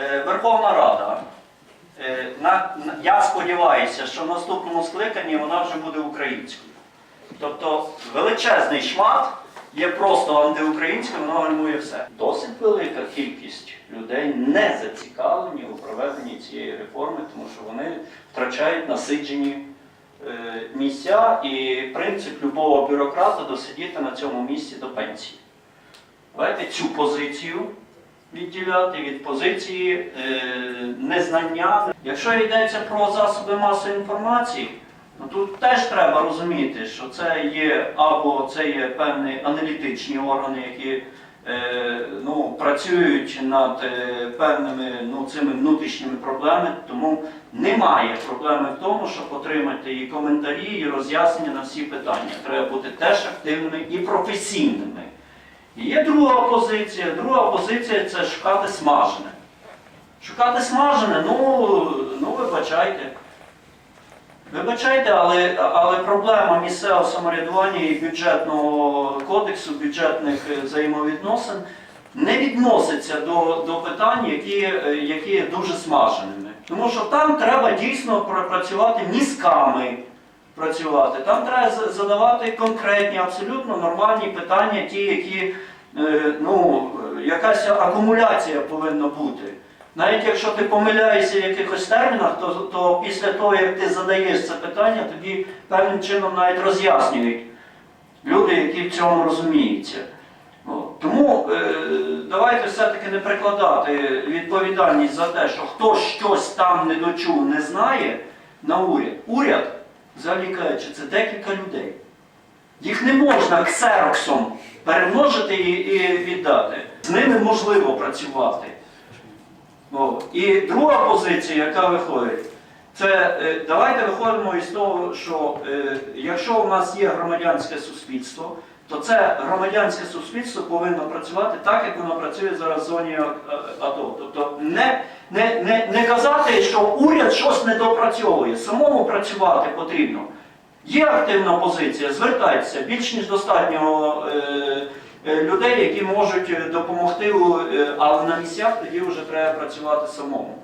Е, Верховна Рада. е, Я сподіваюся, що в наступному скликанні вона вже буде українською. Тобто величезний шмат є просто антиукраїнською, воно гальмує все. Досить велика кількість людей не зацікавлені у проведенні цієї реформи, тому що вони втрачають насиджені е, місця і принцип любого бюрократа досидіти на цьому місці до пенсії. Давайте цю позицію відділяти від позиції е, незнання. Якщо йдеться про засоби масової інформації, ну тут теж треба розуміти, що це є або це є певні аналітичні органи, які е, ну, працюють над е, певними ну, цими внутрішніми проблемами, тому немає проблеми в тому, щоб отримати і коментарі, і роз'яснення на всі питання. Треба бути теж активними і професійними. Є друга позиція. Друга позиція це шукати смажене. Шукати смажене, ну, ну вибачайте. Вибачайте, але, але проблема місцевого самоврядування і бюджетного кодексу, бюджетних е, взаємовідносин не відноситься до, до питань, які, е, які є дуже смаженими. Тому що там треба дійсно пропрацювати мізками працювати. Там треба задавати конкретні, абсолютно нормальні питання, ті, які е, ну, якась акумуляція повинна бути. Навіть якщо ти помиляєшся в якихось термінах, то, то після того, як ти задаєш це питання, тобі певним чином навіть роз'яснюють люди, які в цьому розуміються. Тому е, давайте все-таки не прикладати відповідальність за те, що хтось щось там не дочув, не знає на уряд. Уряд, взагалі кажучи, це декілька людей. Їх не можна ксероксом перемножити і, і віддати. З ними можливо працювати. О, І друга позиція, яка виходить, це е, давайте виходимо із того, що е, якщо у нас є громадянське суспільство, то це громадянське суспільство повинно працювати так, як воно працює зараз в зоні А- АТО. Тобто не, не, не, не казати, що уряд щось не допрацьовує, самому працювати потрібно. Є активна позиція, звертайтеся, більш ніж достатньо е, е, людей, які можуть е, допомогти, е, але на місцях тоді вже треба працювати самому.